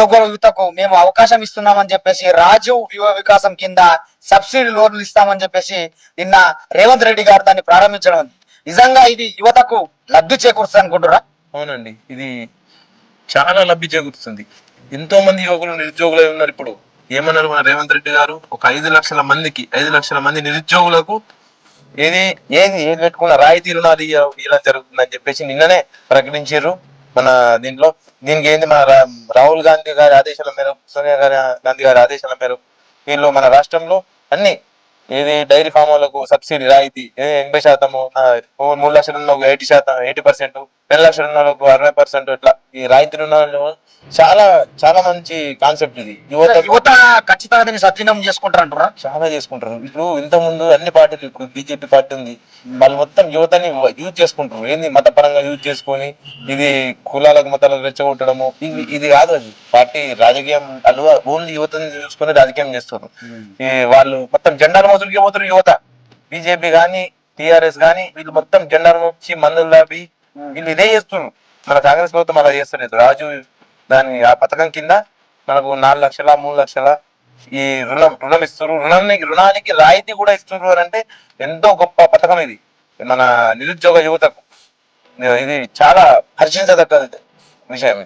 నిరుద్యోగ యువతకు మేము అవకాశం ఇస్తున్నామని చెప్పేసి రాజు యువ వికాసం కింద సబ్సిడీ లోన్లు ఇస్తామని చెప్పేసి నిన్న రేవంత్ రెడ్డి గారు దాన్ని ప్రారంభించడం. నిజంగా ఇది యువతకు లబ్ధి చేకూరుస్తుంది అనుకుంటురా అవునండి ఇది చాలా లబ్ధి చేకూరుతుంది ఎంతో మంది యువకులు నిరుద్యోగులు ఉన్నారు ఇప్పుడు. ఏమన్నారు మన రేవంత్ రెడ్డి గారు? ఒక ఐదు లక్షల మందికి ఐదు లక్షల మంది నిరుద్యోగులకు ఏది ఏది ఏది పెట్టుకున్న రాయితీ రుణాలు ఇవ్వడం జరుగుతుందని చెప్పేసి నిన్ననే ప్రకటించారు. మన దీంట్లో దీనికి ఏంది మన రా- రాహుల్ గాంధీ గారి ఆదేశాల మేరకు సోనియా గారి గాంధీ గారి ఆదేశాల మేరకు వీళ్ళు మన రాష్ట్రంలో అన్ని ఇది డైరీ ఫామ్ వాళ్ళకు సబ్సిడీ రాయితీ ఎనభై శాతము మూడు లక్షల ఎయిటీ శాతం ఎయిటీ పర్సెంట్ రెండు లక్షల ఉన్న వాళ్ళకు అరవై పర్సెంట్ ఇట్లా ఈ రాయితీ రుణాలు చాలా చాలా మంచి కాన్సెప్ట్ ఇది. యువత యువత ఖచ్చితంగా దీన్ని సద్వినియోగం చేసుకుంటారంటారా చాలా చేసుకుంటారు. ఇప్పుడు ఇంత ముందు అన్ని పార్టీలు ఇప్పుడు బీజేపీ పార్టీ ఉంది. వాళ్ళు మొత్తం యువతని యూజ్ చేసుకుంటారు. ఏంది మతపరంగా యూజ్ చేసుకొని ఇది కులాలకు మతాలకు రెచ్చగొట్టడము. ఇది ఇది కాదు అది. పార్టీ రాజకీయం వాళ్ళు ఓన్లీ యువతని చూసుకొని రాజకీయం చేస్తారు. ఈ వాళ్ళు మొత్తం జెండాల మోసులకి పోతారు యువత. బీజేపీ గానీ టిఆర్ఎస్ గానీ వీళ్ళు మొత్తం జెండాలు మోచి మందులు లాపి వీళ్ళు ఇదే చేస్తున్నారు మన కాంగ్రెస్ ప్రభుత్వం అలా చేస్తలేదు. రాజు దాని ఆ పథకం కింద మనకు నాలుగు లక్షల మూడు లక్షల ఈ రుణం రుణం ఇస్తున్నారు రుణానికి రుణానికి రాయితీ కూడా ఇస్తున్నారు అని అంటే ఎంతో గొప్ప పథకం ఇది. మన నిరుద్యోగ యువతకు. ఇది చాలా హర్షించదగ్గ విషయం ఇది.